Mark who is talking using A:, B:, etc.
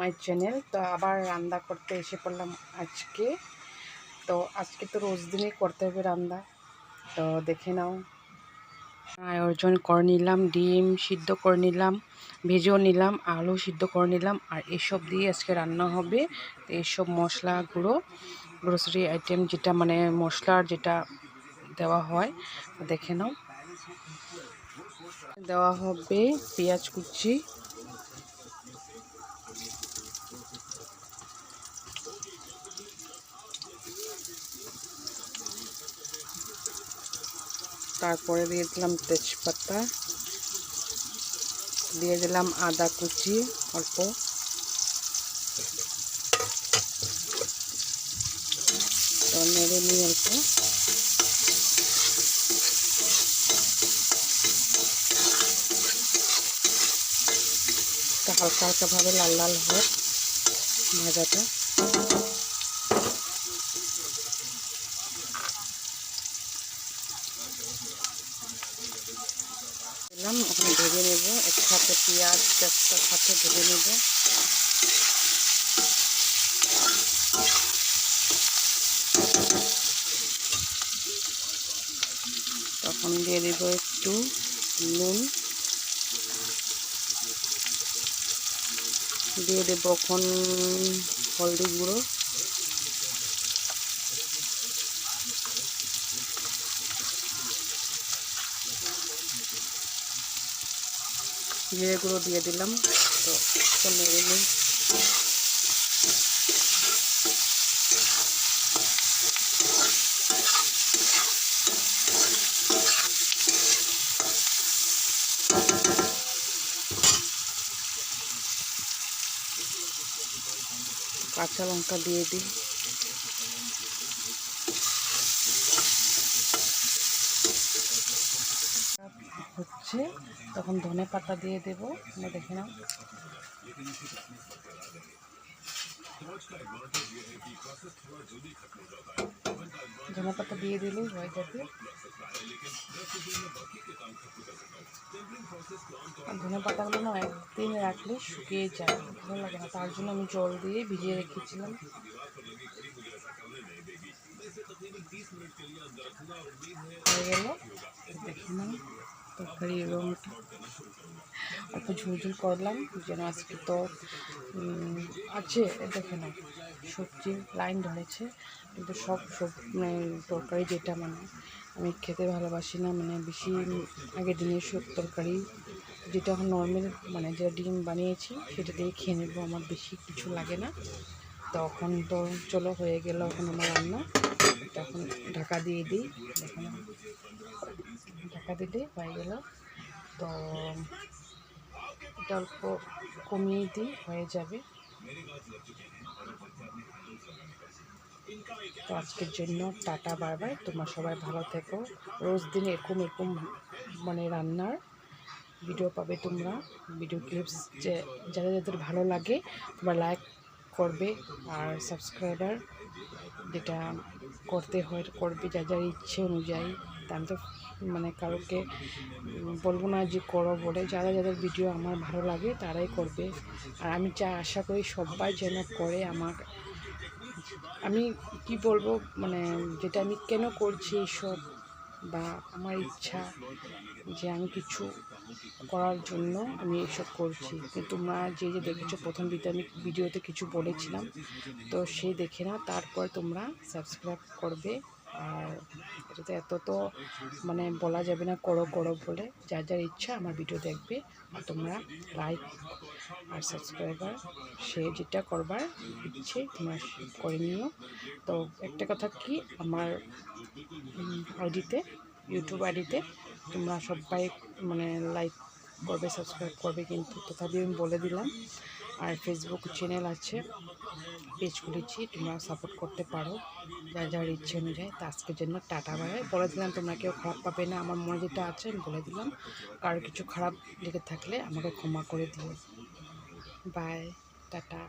A: My channel. তো আবার রান্না করতে এসে পড়লাম আজকে। তো আজকে তো রোজ দিনই করতে হবে রান্না। তো দেখে নাও। আয়োজন করে নিলাম, ডিম সিদ্ধ করে নিলাম, ভেজেও নিলাম, আলু সিদ্ধ করে নিলাম, আর এসব দিয়ে আজকে রান্না হবে। তো এইসব মশলা গুঁড়ো গ্রোসারি আইটেম যেটা মানে মশলার যেটা দেওয়া হয়, দেখে নাও। দেওয়া হবে পেঁয়াজ কুচি তারপরে দিয়ে দিলাম তেজপাতা। দিয়ে দিলাম আদা কুচি, অল্প। তো নেড়ে নিয়ে অল্প। হালকা হালকাভাবে লাল লাল হোক ভাজাটা। দিলাম ওখানে ভেজে নেব, একসাথে পেঁয়াজ পেঁয়াজটার সাথে ভেজে নেব। তখন দিয়ে দেবো একটু নুন। দিয়ে দেবো এখন হলদি গুঁড়ো। জিরে গুঁড়ো দিয়ে দিলাম। তো নেড়ে নিই কাঁচা লঙ্কা দিয়ে দিই। হচ্ছে তখন ধনে পাতা দিয়ে দেবো দেখে নাও। ধনে পাতা দিয়ে দিলেই হয়ে যাবে ধনে পাতাগুলো না একদিন রাখলে শুকিয়ে যায়, ভালো লাগে না। তার জন্য আমি জল দিয়ে ভিজিয়ে রেখেছিলাম। হয়ে গেল, দেখি না তরকারি রঙটা অল্প ঝুলঝুল করলাম, যেন আজকে তো আছে দেখে না সবজি লাইন ধরেছে, কিন্তু সব সব মানে তরকারি যেটা মানে আমি খেতে ভালোবাসি না মানে বেশি আগে দিনের সব তরকারি, যেটা এখন নর্মাল মানে যেটা ডিম বানিয়েছি, সেটা দিয়ে খেয়ে নেব, আমার বেশি কিছু লাগে না। তখন তো চলো হয়ে গেল এখন আমার রান্না, তখন ঢাকা দিয়ে দিই দেখুন ঢাকা দিলে হয়ে গেল। তো এটা অল্প কমিয়ে দিই, হয়ে যাবে। তো আজকের জন্য টাটা বারবার তোমরা সবাই ভালো থেকো। রোজ দিন এরকম এরকম মানে রান্নার ভিডিও পাবে তোমরা। ভিডিও ক্লিপস যে যাদের যাদের ভালো লাগে, তোমরা লাইক করবে আর সাবস্ক্রাইবার যেটা করতে হয়, করবে যা যার ইচ্ছে অনুযায়ী। তা আমি তো মানে কারোকে বলব না যে করো বলে। যারা যাদের ভিডিও আমার ভালো লাগে, তারাই করবে। আর আমি যা আশা করি সবাই যেন করে আমার। আমি কি বলব মানে যেটা আমি কেন করছি এইসব বা আমার ইচ্ছা যে আমি কিছু করার জন্য আমি এসব করছি। কিন্তু তোমরা যে যে দেখেছ প্রথম আমি ভিডিওতে কিছু বলেছিলাম, তো সেই দেখে না তারপর তোমরা সাবস্ক্রাইব করবে। আর এটাতে এত তো মানে বলা যাবে না করো করো বলে। যার যার ইচ্ছা আমার ভিডিও দেখবে আর তোমরা লাইক আর সাবস্ক্রাইবার সে যেটা করবার ইচ্ছে তোমরা করে নিও। তো একটা কথা কি, আমার আইডিতে ইউটিউব আইডিতে তোমরা সবাই মানে লাইক করবে সাবস্ক্রাইব করবে কিন্তু তথাপি আমি বলে দিলাম। আর ফেসবুক চ্যানেল আছে। পেজ খুলেছি, তোমরা সাপোর্ট করতে পারো। যার যার ইচ্ছে অনুযায়ী, তা আজকের জন্য টাটা বাড়ায় বলে দিলাম, তোমরা কেউ খারাপ পাবে না। আমার মনে যেটা আছে, আমি বলে দিলাম। কারোর কিছু খারাপ লেগে থাকলে আমাকে ক্ষমা করে দিও। Bye tata.